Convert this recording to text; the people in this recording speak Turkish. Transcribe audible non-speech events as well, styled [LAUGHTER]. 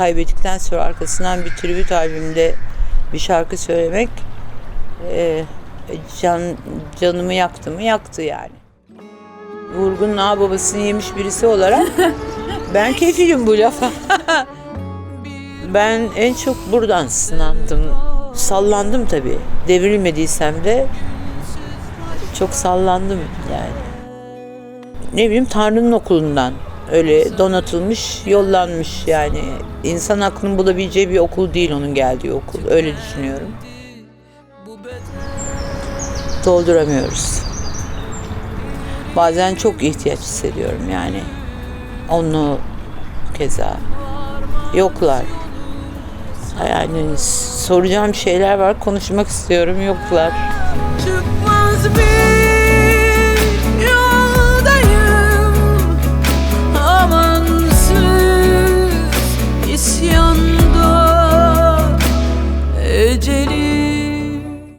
kaybettikten sonra arkasından bir tribüt albümde bir şarkı söylemek e, can canımı yaktı mı? Yaktı yani. Vurgun'un ağababasını yemiş birisi olarak [LAUGHS] ben kefilim bu lafa. [LAUGHS] ben en çok buradan sınandım. Sallandım tabii. Devrilmediysem de çok sallandım yani. Ne bileyim Tanrı'nın okulundan öyle donatılmış, yollanmış yani. İnsan aklının bulabileceği bir okul değil onun geldiği okul. Öyle düşünüyorum. Dolduramıyoruz. Bazen çok ihtiyaç hissediyorum yani. Onu keza. Yoklar. Yani soracağım şeyler var, konuşmak istiyorum, yoklar. Çıkmaz bir Eceli